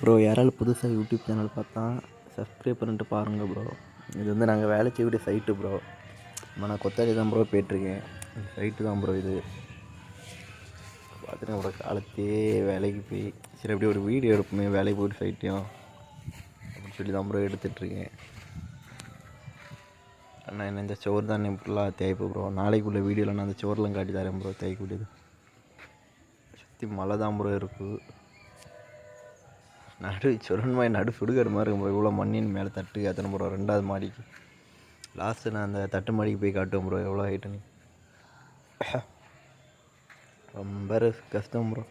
Bro யாராலும் புதுசாக YouTube channel பார்த்தா சப்ஸ்கிரைப் பண்ணிட்டு பாருங்கள் ப்ரோ இது வந்து நாங்கள் வேலை செய்யக்கூடிய சைட்டு ப்ரோ நான் கொத்தாடி தான் ப்ரோ போயிட்டுருக்கேன். சைட்டு தான் ப்ரோ இது. பார்த்துட்டு ப்ரோ காலத்தையே வேலைக்கு போய் சரி அப்படியே ஒரு வீடியோ எடுப்போமே வேலைக்கு போய்ட்டு சைட்டையும் அப்படின்னு சொல்லி தான் ப்ரோ எடுத்துகிட்ருக்கேன் அண்ணா என்ன இந்த சோறு தான் இப்படிலாம் தேய்ப்பு ப்ரோ நாளைக்குள்ள வீடியோவில் நான் அந்த சோறுலாம் காட்டி தரேன் ப்ரோ தேய்க்கூடியது சுற்றி மழை தான் ப்ரோ இருக்குது நடு சுரன் நடு சுடுகாடு மாதிரி இருக்கும் ப்ரோ இவ்வளோ மண்ணின் மேலே தட்டு ஏற்றணும் ப்ரோ ரெண்டாவது மாடிக்கு. லாஸ்ட்டு நான் அந்த தட்டு மாடிக்கு போய் காட்டுவேன் ப்ரோ எவ்வளோ ஹைட்டுன்னு ரொம்ப கஷ்டம் ப்ரோ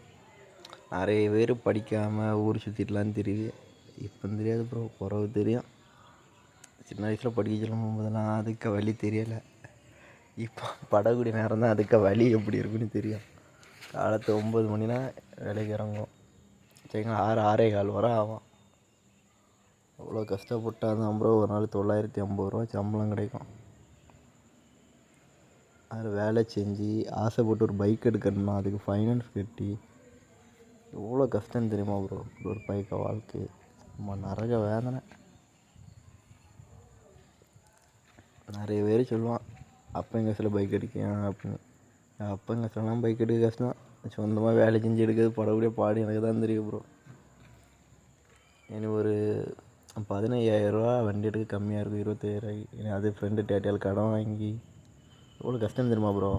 நிறைய பேர் படிக்காமல் ஊர் சுற்றிட்டுலாம் தெரியுது. இப்போ தெரியாது ப்ரோ குறவு தெரியும். சின்ன வயசில் படிக்க சொல்லும் போதெல்லாம் அதுக்கு வழி தெரியலை. இப்போ படக்கூடிய நேரம் தான் அதுக்கு வழி எப்படி இருக்குன்னு தெரியும். காலத்து ஒம்பது மணினா வேலைக்கு இறங்கும் சரிங்களா ஆறு ஆறே கால் வரை ஆகும். அவ்வளோ கஷ்டப்பட்டால் தான் ப்ரோ ஒரு நாள் தொள்ளாயிரத்தி ஐம்பது ரூபா சம்பளம் கிடைக்கும். அதில் வேலை செஞ்சு ஆசைப்பட்டு ஒரு பைக் எடுக்கணும்னா அதுக்கு ஃபைனான்ஸ் கட்டி எவ்வளோ கஷ்டம் தெரியுமா ப்ரோ ஒரு பைக்கை வாழ்க்கை நம்ம நரக வேதனை. நிறைய பேர் சொல்லுவான் அப்பங்க சில பைக் அடிக்கேன் அப்படின்னு. அப்போ எங்கள் சிலலாம் பைக் எடுக்க கஷ்டம். சொந்தமாக வேலை செஞ்சு எடுக்கிறது படக்கூடிய பாடு எனக்கு தான் தெரியும் ப்ரோ எனக்கு ஒரு பதினையாயிரரூவா வண்டி எடுக்க கம்மியாக இருக்கும் இருபத்தாயிரம் அது ஃப்ரெண்டு டேட்டியால் கடன் வாங்கி எவ்வளோ கஷ்டம் தெரியுமா ப்ரோ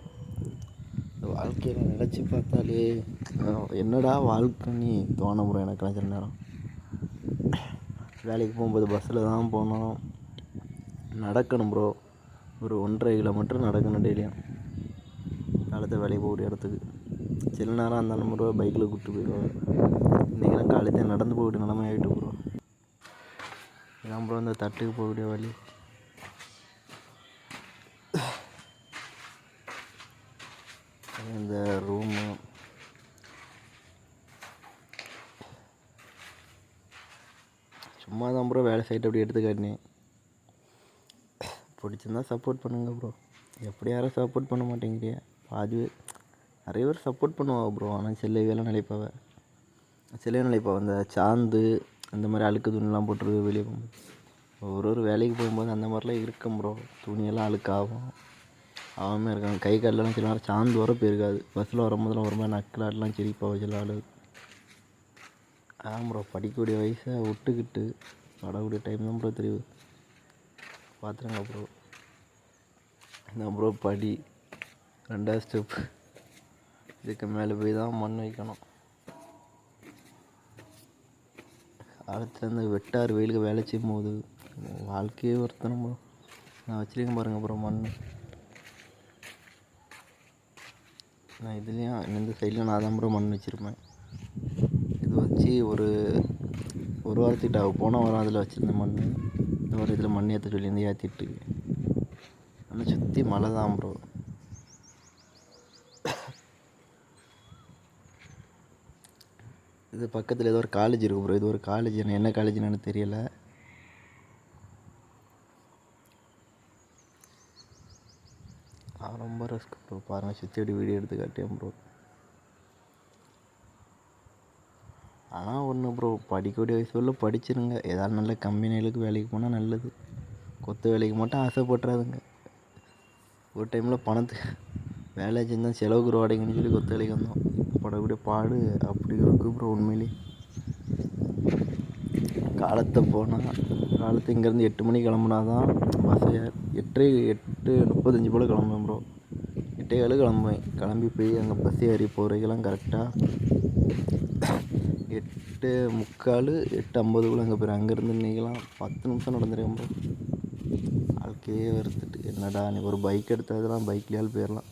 இந்த வாழ்க்கையில் நினச்சி பார்த்தாலே என்னடா வாழ்க்கைன்னு தோணும் ப்ரோ எனக்குலாம் சில நேரம். வேலைக்கு போகும்போது பஸ்ஸில் தான் போனோம் நடக்கணும் ப்ரோ ஒரு ஒன்றரை கிலோமீட்டர் நடக்கணும் டெய்லியும் காலத்தை வேலைக்கு போகிற இடத்துக்கு. சில நேரம் அந்த ப்ரோ பைக்கில் கூப்பிட்டு போயிடுவோம் இன்றைக்கெல்லாம் காலையில் நடந்து போகக்கூடிய நிலமை ஆகிட்டு ப்ரோ இதான் ப்ரோ இந்த தட்டுக்கு போகக்கூடிய வழி. இந்த ரூமு சும்மா தான் ப்ரோ வேலை சைட் அப்படி எடுத்து காட்டினேன். பிடிச்சிருந்தா சப்போர்ட் பண்ணுங்கள் ப்ரோ எப்படி யாரும் சப்போர்ட் பண்ண மாட்டேங்கிறியா. பாதி நிறைய பேர் சப்போர்ட் பண்ணுவாள் ப்ரோ ஆனால் சில வேலை நினைப்பாவ. சில நினைப்பாவ. அந்த சாந்து அந்த மாதிரி அழுக்கு துணிலாம் போட்டுருக்கு வெளியே போகும்போது ஒரு ஒரு வேலைக்கு போகும்போது அந்த மாதிரிலாம் இருக்கும் ப்ரோ துணியெல்லாம் அழுக்காகும். ஆகாமல் இருக்காங்க. கை காலெலாம் சில நேரம் சாந்து வர போயிருக்காது. பஸ்ஸில் வரும்போதெல்லாம் ஒரு மாதிரி நக்கலாட்லாம் சிரிப்பாக சில ஆள். ஆமாம் ப்ரோ படிக்கக்கூடிய வயசை விட்டுக்கிட்டு படக்கூடிய டைம் தான் ப்ரோ தெரியுது. பார்த்துருங்க ப்ரோ என்ன ப்ரோ படி. ரெண்டாவது ஸ்டெப் இதுக்கு மேலே போய் தான் மண் வைக்கணும். காலத்தில் இந்த வெட்டார் வெயிலுக்கு வேலை செய்யும் போது வாழ்க்கையே ஒருத்தனம் ப்ரோ நான் வச்சுருக்கேன் பாருங்கள் அப்புறம் மண். நான் இதுலேயும் இந்த சைட்லையும் நான் தான் ப்ரோ மண் வச்சுருப்பேன். இது வச்சு ஒரு ஒரு வாரத்துக்கிட்ட போன வாரம் அதில் வச்சுருந்தேன் மண். இந்த வாரம் இதில் மண் ஏற்ற சொல்லியிருந்து ஏற்றிட்டு ஆனால் சுற்றி மழை தான் ப்ரோ இது பக்கத்தில் ஏதோ ஒரு காலேஜ் இருக்குது ப்ரோ இது ஒரு காலேஜ் என்ன காலேஜ்னு எனக்கு தெரியல. ரொம்ப ரிஸ்க் ப்ரோ பாருங்கள் சுத்தி அப்படி வீடியோ எடுத்து காட்டேன் ப்ரோ ஆனால் ஒன்று ப்ரோ படிக்கக்கூடிய வயசு படிச்சிருங்க. ஏதாவது நல்ல கம்பெனிகளுக்கு வேலைக்கு போனால் நல்லது. கொத்து வேலைக்கு மட்டும் ஆசைப்பட்றாதுங்க. ஒரு டைமில் பணத்துக்கு வேலை செஞ்சால் செலவுக்கு ரோடைங்கன்னு சொல்லி கொத்த வேலைக்கு வந்தோம். படக்கூடிய பாடு அப்படி இருக்குது ப்ரோ உண்மையிலே. காலத்தை போனால் காலத்து இங்கேருந்து எட்டு மணிக்கு கிளம்புனா தான் பஸ் எட்டு எட்டு முப்பத்தஞ்சு போல் கிளம்புவேன் ப்ரோ எட்டே காலு கிளம்புவேன். கிளம்பி போய் அங்கே பஸ் ஏறி போகிறதுக்கெல்லாம் கரெக்டாக எட்டு முக்கால் எட்டு ஐம்பதுக்குள்ளே அங்கே போய் அங்கேருந்து இன்றைக்கெல்லாம் பத்து நிமிஷம் நடந்துருக்கேன் ப்ரோ வாழ்க்கையே வருத்துட்டு என்னடா நீ ஒரு பைக் எடுத்ததுலாம் பைக்லேயால் போயிடலாம்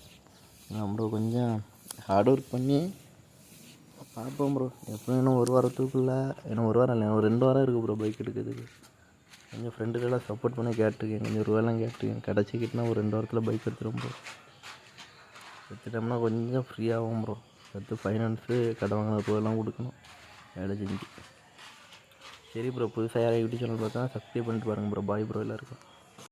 நான் ப்ரோ கொஞ்சம் ஹார்ட் ஒர்க் பண்ணி பார்ப்போம் ப்ரோ எப்போ இன்னும் ஒரு வாரத்துக்குள்ளே இன்னும் ஒரு வாரம் இல்லை ஒரு ரெண்டு வாரம் இருக்குது ப்ரோ பைக் எடுக்கிறதுக்கு. கொஞ்சம் ஃப்ரெண்டுகளெல்லாம் சப்போர்ட் பண்ணி கேட்டிருக்கேன். கொஞ்சம் ரூபாயெல்லாம் கேட்டிருக்கேன். கிடச்சிக்கிட்டுனா ஒரு ரெண்டு வாரத்தில் பைக் எடுத்துடும் ப்ரோ எடுத்துட்டோம்னா கொஞ்சம் ஃப்ரீயாகும் ப்ரோ அடுத்து ஃபைனான்ஸு கடை வாங்கின ரூபாயெல்லாம் கொடுக்கணும். வேலை செஞ்சு. சரி ப்ரோ புதுசாக யாரையும் யூடியூப் சேனல் பார்த்தா சப்ஸ்கிரைப் பண்ணிட்டு பாருங்கள் ப்ரோ பாய் ப்ரோ எல்லாருக்கும்.